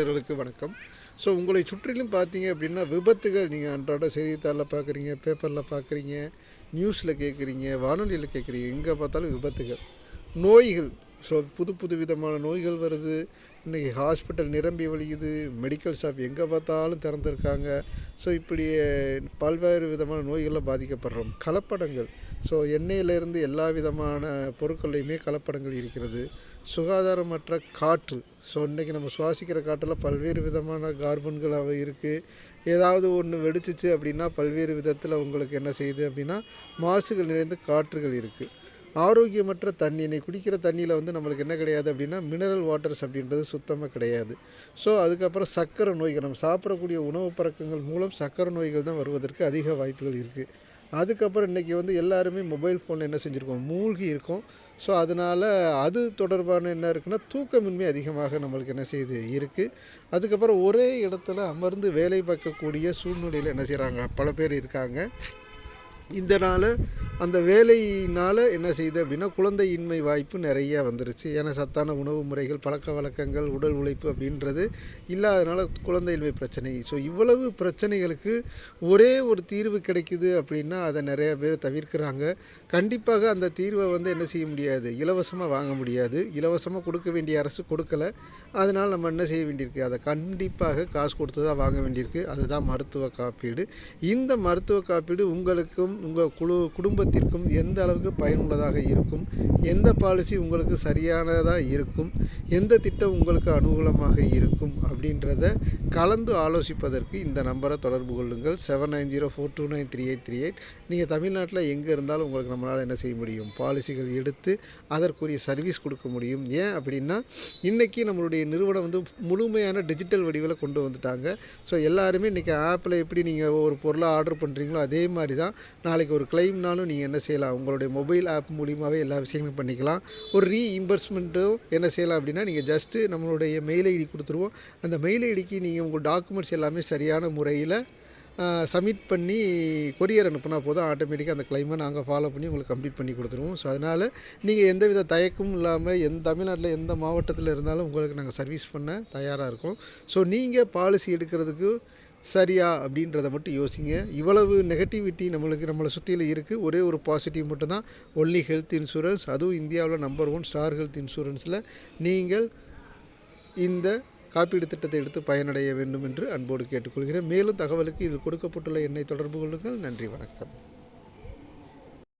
நேர்களுக்கு வணக்கம். ஸோ உங்களை சுற்றிலும் பார்த்தீங்க அப்படின்னா விபத்துகள் நீங்கள் அன்றாட செய்தித்தாளில் பார்க்குறீங்க பேப்பரில் பார்க்குறீங்க நியூஸில் கேட்குறீங்க வானொலியில் கேட்குறீங்க எங்கே பார்த்தாலும் விபத்துகள். நோய்கள் ஸோ புது புது விதமான நோய்கள் வருது. இன்றைக்கி ஹாஸ்பிட்டல் நிரம்பி வழியுது. மெடிக்கல் ஷாப் எங்கே பார்த்தாலும் திறந்துருக்காங்க. ஸோ இப்படி பல்வேறு விதமான நோய்களில் பாதிக்கப்படுறோம். கலப்படங்கள். ஸோ எண்ணெயிலேருந்து எல்லா விதமான பொருட்கள்லையுமே கலப்படங்கள் இருக்கிறது. சுகாதாரமற்ற காற்று. ஸோ இன்றைக்கி நம்ம சுவாசிக்கிற காற்றில் பல்வேறு விதமான கார்பன்களாக இருக்குது ஏதாவது ஒன்று வெடிச்சிச்சு அப்படின்னா பல்வேறு விதத்தில் உங்களுக்கு என்ன செய்யுது அப்படின்னா மாசுகள் நிறைந்த காற்றுகள் இருக்குது ஆரோக்கியமற்ற தண்ணி இன்னைக்கு குடிக்கிற தண்ணியில் வந்து நம்மளுக்கு என்ன கிடையாது அப்படின்னா மினரல் வாட்டர்ஸ் அப்படின்றது சுத்தமாக கிடையாது. ஸோ அதுக்கப்புறம் சர்க்கரை நோய்கள் நம்ம சாப்பிடக்கூடிய உணவு பழக்கங்கள் மூலம் சர்க்கரை நோய்கள் தான் வருவதற்கு அதிக வாய்ப்புகள் இருக்குது அதுக்கப்புறம் இன்றைக்கி வந்து எல்லாருமே மொபைல் ஃபோனில் என்ன செஞ்சுருக்கோம்? மூழ்கி இருக்கோம். ஸோ அதனால் அது தொடர்பான என்ன இருக்குன்னா தூக்கமின்மை அதிகமாக நம்மளுக்கு என்ன செய்யுது இருக்குது அதுக்கப்புறம் ஒரே இடத்துல அமர்ந்து வேலை பார்க்கக்கூடிய சூழ்நிலையில் என்ன செய்கிறாங்க பல பேர் இருக்காங்க. இதனால் அந்த வேலையினால் என்ன செய்யுது அப்படின்னா குழந்தையின்மை வாய்ப்பு நிறைய வந்துருச்சு. ஏன்னா சத்தான உணவு முறைகள் பழக்க வழக்கங்கள் உடல் உழைப்பு அப்படின்றது இல்லாதனால குழந்தையின்மை பிரச்சனை. ஸோ இவ்வளவு பிரச்சனைகளுக்கு ஒரே ஒரு தீர்வு கிடைக்குது அப்படின்னா அதை நிறைய பேர் தவிர்க்கிறாங்க. கண்டிப்பாக அந்த தீர்வை வந்து என்ன செய்ய முடியாது? இலவசமாக வாங்க முடியாது. இலவசமாக கொடுக்க வேண்டிய அரசு கொடுக்கல. அதனால் நம்ம என்ன செய்ய வேண்டியிருக்கு? அதை கண்டிப்பாக காசு கொடுத்து தான் வாங்க வேண்டியிருக்கு. அதுதான் மருத்துவ காப்பீடு. இந்த மருத்துவ காப்பீடு உங்களுக்கும் உங்கள் குழு குடும்பத்திற்கும் எந்த அளவுக்கு பயனுள்ளதாக இருக்கும்? எந்த பாலிசி உங்களுக்கு சரியானதாக இருக்கும்? எந்த திட்டம் உங்களுக்கு அனுகூலமாக இருக்கும்? அப்படின்றத கலந்து ஆலோசிப்பதற்கு இந்த நம்பரை தொடர்பு கொள்ளுங்கள். Seven nine zero four two nine three eight three eight நீங்கள் தமிழ்நாட்டில் எங்கே இருந்தாலும் உங்களுக்கு நம்மளால் என்ன செய்ய முடியும்? பாலிசிகள் எடுத்து அதற்குரிய சர்வீஸ் கொடுக்க முடியும். ஏன் அப்படின்னா இன்றைக்கி நம்மளுடைய நிறுவனம் வந்து முழுமையான டிஜிட்டல் வடிவில் கொண்டு வந்துட்டாங்க. ஸோ எல்லாருமே இன்றைக்கி ஆப்பில் எப்படி நீங்கள் ஒரு பொருளை ஆர்டர் பண்ணுறீங்களோ அதே மாதிரி தான் நாளைக்கு ஒரு கிளைம்னாலும் நீங்கள் என்ன செய்யலாம்? உங்களுடைய மொபைல் ஆப் மூலியமாகவே எல்லா விஷயங்களும் பண்ணிக்கலாம். ஒரு ரீஇம்பர்ஸ்மெண்ட்டும் என்ன செய்யலாம் அப்படின்னா நீங்கள் ஜஸ்ட்டு நம்மளுடைய மெயில் ஐடி கொடுத்துருவோம். அந்த மெயில் ஐடிக்கு நீங்கள் உங்கள் டாக்குமெண்ட்ஸ் எல்லாமே சரியான முறையில் சப்மிட் பண்ணி கொரியர் அனுப்புனா போதும். ஆட்டோமேட்டிக்காக அந்த கிளைமை நாங்கள் ஃபாலோ பண்ணி உங்களுக்கு கம்ப்ளீட் பண்ணி கொடுத்துருவோம். ஸோ அதனால் நீங்கள் எந்த வித தயக்கமும் இல்லாமல் எந்த தமிழ்நாட்டில் எந்த மாவட்டத்தில் இருந்தாலும் உங்களுக்கு நாங்கள் சர்வீஸ் பண்ண தயாராக இருக்கோம். ஸோ நீங்கள் பாலிசி எடுக்கிறதுக்கு சரியா அப்படின்றத மட்டும் யோசிங்க. இவ்வளவு நெகட்டிவிட்டி நம்மளுக்கு நம்மளை சுற்றியில் இருக்குது ஒரே ஒரு பாசிட்டிவ் மட்டும்தான். ஒன்லி ஹெல்த் இன்சூரன்ஸ் அதுவும் இந்தியாவில் நம்பர் ஒன் ஸ்டார் ஹெல்த் இன்சூரன்ஸில் நீங்கள் இந்த காப்பீடு திட்டத்தை எடுத்து பயனடைய வேண்டும் என்று அன்போடு கேட்டுக்கொள்கிறேன். மேலும் தகவலுக்கு இது கொடுக்கப்பட்டுள்ள எண்ணை தொடர்பு கொள்ளுங்கள். நன்றி வணக்கம்.